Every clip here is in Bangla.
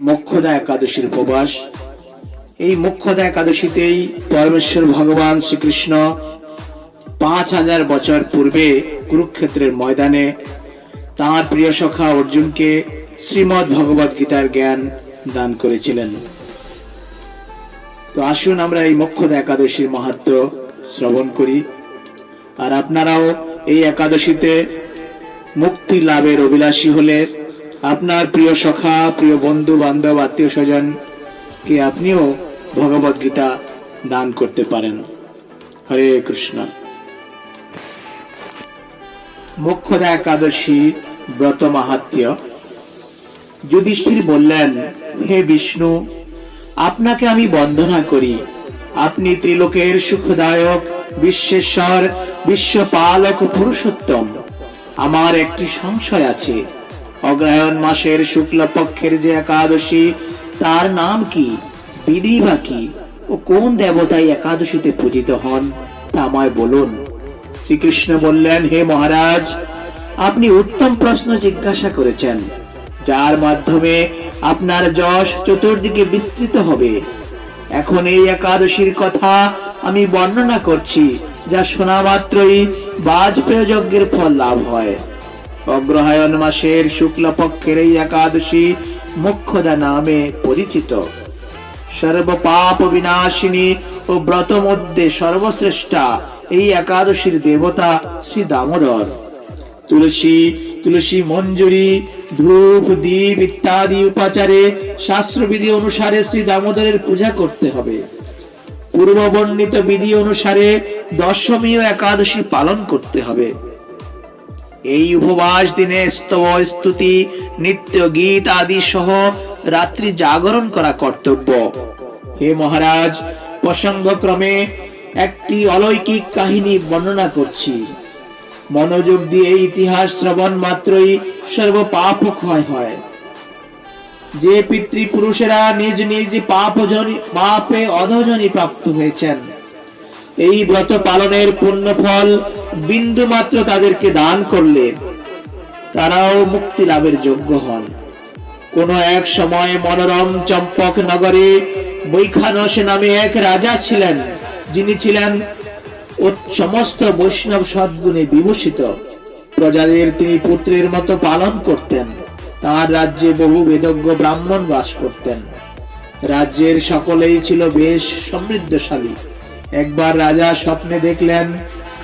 মোক্ষদা একাদশীর উপবাস। এই মোক্ষদা একাদশীতেই পরমেশ্বর ভগবান শ্রীকৃষ্ণ পাঁচ হাজার বছর পূর্বে কুরুক্ষেত্রের ময়দানে তাঁর প্রিয় সখা অর্জুনকে শ্রীমদ্ ভগবদ গীতার জ্ঞান দান করেছিলেন। তো আসুন আমরা এই মোক্ষদা একাদশীর মাহাত্ম শ্রবণ করি। আর আপনারাও এই একাদশীতে মুক্তি লাভের অভিলাষী হলে আপনার প্রিয় সখা, প্রিয় বন্ধু, বান্ধব, আত্মীয় স্বজন, কে আপনিও ভগবত গীতা দান করতে পারেন। হরে কৃষ্ণ। মোক্ষদা একাদশী ব্রত মাহাত্ম্য। যুধিষ্ঠির বললেন, হে বিষ্ণু, আপনাকে আমি বন্দনা করি। আপনি ত্রিলোকের সুখদায়ক, বিশ্বেশ্বর, বিশ্বপালক পুরুষোত্তম। আমার একটি সংশয় আছে। অগ্রহায়ণ মাসের শুক্ল পক্ষের যে একাদশী, তার নাম কি? বিধি বা কি? ও কোন দেবতাই একাদশীতে পূজিত হন? তা আমায় বলুন। শ্রীকৃষ্ণ বললেন, হে মহারাজ, আপনি উত্তম প্রশ্ন জিজ্ঞাসা করেছেন। যার মাধ্যমে আপনার যশ চতুর্দিকে বিস্তৃত হবে। এখন এই একাদশীর কথা আমি বর্ণনা করছি, যা শোনা মাত্রই বাজপেয় যজ্ঞের ফল লাভ হয়। অগ্রহায়ণ মাসের শুক্ল পক্ষের এই একাদশী মুখ্যদা নামে পরিচিত। সর্বপাপ বিনাশিনী ও ব্রত মধ্যে সর্বশ্রেষ্ঠা এই একাদশীর দেবতা শ্রী দামোদর। তুলসী তুলসী মঞ্জুরি, ধূপ দ্বীপ ইত্যাদি উপাচারে শাস্ত্রবিধি অনুসারে শ্রী দামোদরের পূজা করতে হবে। পূর্ববর্ণিত বিধি অনুসারে দশমী ও একাদশী পালন করতে হবে। এই উপবাস দিনে স্তব, স্তুতি, নিত্য গীত আদি সহ রাত্রি জাগরণ করা কর্তব্য। হে মহারাজ, প্রসঙ্গক্রমে একটি অলৌকিক কাহিনী বর্ণনা করছি। মনোযোগ দিয়ে ইতিহাস শ্রবণ মাত্রই সর্ব পাপ ক্ষয় হয়। যে পিতৃপুরুষেরা নিজ নিজ পাপজনি পাপে অধজনী প্রাপ্ত হয়েছেন, এই ব্রত পালনের পুণ্য ফল বিন্দু মাত্র তাদেরকে দান করলে তারাও মুক্তি লাভের যোগ্য হন। কোন এক সময় মনোরম চম্পক নগরে বৈখানস নামে এক রাজা ছিলেন, যিনি ছিলেন ও সমস্ত বৈষ্ণব সদ্গুণে বিভূষিত। প্রজাদের তিনি পুত্রের মতো পালন করতেন, তার রাজ্যে বহু বেদজ্ঞ ব্রাহ্মণ বাস করতেন। রাজ্যের সকলেই ছিল বেশ সমৃদ্ধশালী। একবার রাজা স্বপ্নে দেখলেন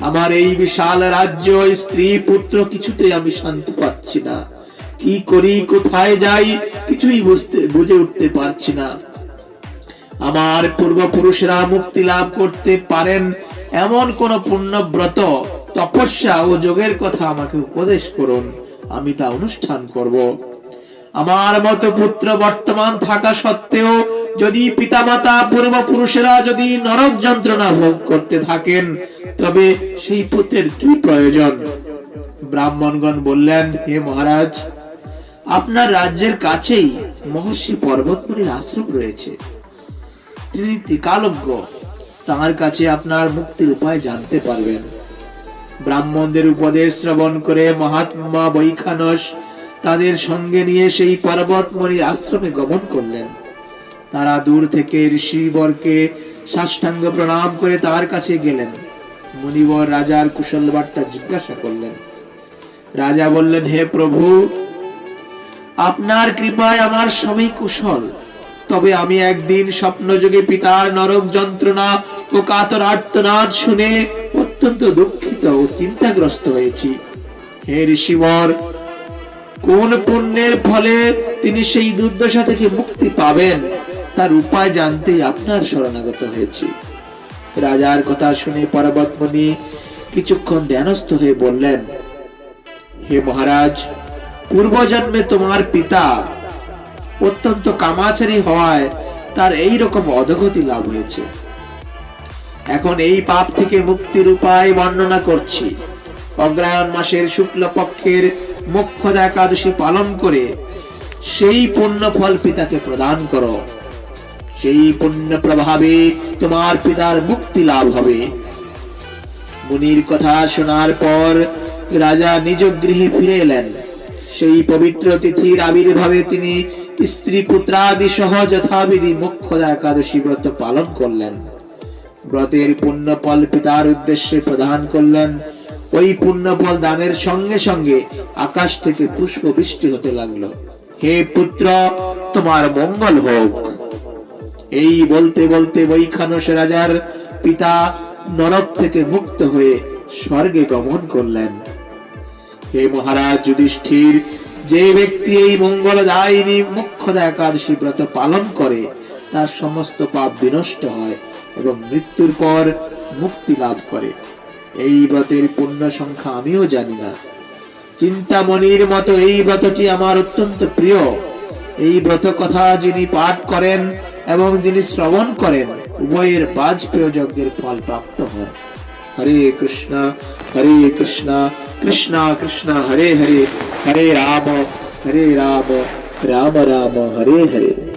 আমার এই বিশাল রাজ্য স্ত্রী পুত্র কিছুতেই আমি শান্তি পাচ্ছি না। কি করি, কোথায় যাই, কিছুই বুঝতে, বুঝে উঠতে পারছি না। আমার পূর্বপুরুষরা মুক্তি লাভ করতে পারেন এমন কোন পুণ্যব্রত, তপস্যা ও যোগের কথা আমাকে উপদেশ করুন। আমি তা অনুষ্ঠান করব। আমার মতো পুত্র বর্তমান থাকা সত্ত্বেও যদি পিতামাতা পূর্বপুরুষেরা যদি নরক যন্ত্রণা ভোগ করতে থাকেন, তবে সেই পুত্রের কি প্রয়োজন? ব্রাহ্মণগণ বললেন, হে মহারাজ, আপনার রাজ্যের কাছেই মহর্ষি পর্বতপুরীর আশ্রম রয়েছে। তিনি ত্রিকালজ্ঞ তার কাছে আপনার মুক্তির উপায় জানতে পারবেন। ব্রাহ্মণদের উপদেশ শ্রবণ করে মহাত্মা বৈখানস তাদের সঙ্গে নিয়ে সেই পর্বতমণির আশ্রমে গমন করলেন। তারা দূর থেকে ঋষিবরকে সাষ্টাঙ্গ প্রণাম করে তার কাছে গেলেন। মুনিবর রাজার কুশল বার্তা জিজ্ঞাসা করলেন। রাজা বললেন, হে প্রভু, আপনার কৃপায় আমার সবই কুশল। তবে আমি একদিন স্বপ্নযোগে পিতার নরক যন্ত্রণা ও কাতর আর্তনাদ শুনে অত্যন্ত দুঃখিত ও চিন্তাগ্রস্ত হয়েছি। হে ঋষিবর কোন পুণ্যের ফলে তিনি সেই দুর্দশা থেকে মুক্তি পাবেন? তার উপায় জানতেই আপনার শরণাগত হয়েছি। রাজার কথা শুনে পর্বতমণি কিছুক্ষণ ধ্যানস্থ হয়ে বললেন, হে মহারাজ, পূর্বজন্মে তোমার পিতা অত্যন্ত কামাচারী হওয়ায় তার এই রকম অধগতি লাভ হয়েছে। এখন এই পাপ থেকে মুক্তির উপায় বর্ণনা করছি। অগ্রায়ণ মাসের শুক্ল পক্ষের মোক্ষদা একাদশী পালন করে সেই পুণ্য ফল পিতাকে প্রদান করো। সেই পুণ্য প্রভাবে তোমার পিতার মুক্তি লাভ হবে। মুনির কথা শোনার পর রাজা নিজ গৃহে ফিরে এলেন। সেই পবিত্র তিথির আবির্ভাবে তিনি স্ত্রী পুত্রাদি সহ যথাবিধি মুখ্যদা একাদশী ব্রত পালন করলেন। ব্রতের পুণ্য ফল পিতার উদ্দেশ্যে প্রদান করলেন। ওই পুণ্যফল দানের সঙ্গে সঙ্গে আকাশ থেকে পুষ্প বৃষ্টি হতে লাগল। হে পুত্র, তোমার মঙ্গল হোক। এই বলতে বলতে বৈখানস রাজার পিতা নরক থেকে মুক্ত হয়ে স্বর্গে গমন করলেন। হে মহারাজ যুধিষ্ঠির, যে ব্যক্তি এই মঙ্গলদায়িনী মুখ্যদা একাদশী ব্রত পালন করে, তার সমস্ত পাপ বিনষ্ট হয় এবং মৃত্যুর পর মুক্তি লাভ করে। এই ব্রতের পূর্ণ সংখ্যা আমিও জানি না। চিন্তামণির মতো এই ব্রতটি আমার অত্যন্ত প্রিয়। এই ব্রত কথা যিনি পাঠ করেন এবং যিনি শ্রবণ করেন, উভয়ের বাজপেয় যজ্ঞের ফল প্রাপ্ত হন। হরে কৃষ্ণ হরে কৃষ্ণ কৃষ্ণ কৃষ্ণ, হরে হরে হরে রাম হরে রাম রাম রাম, হরে হরে।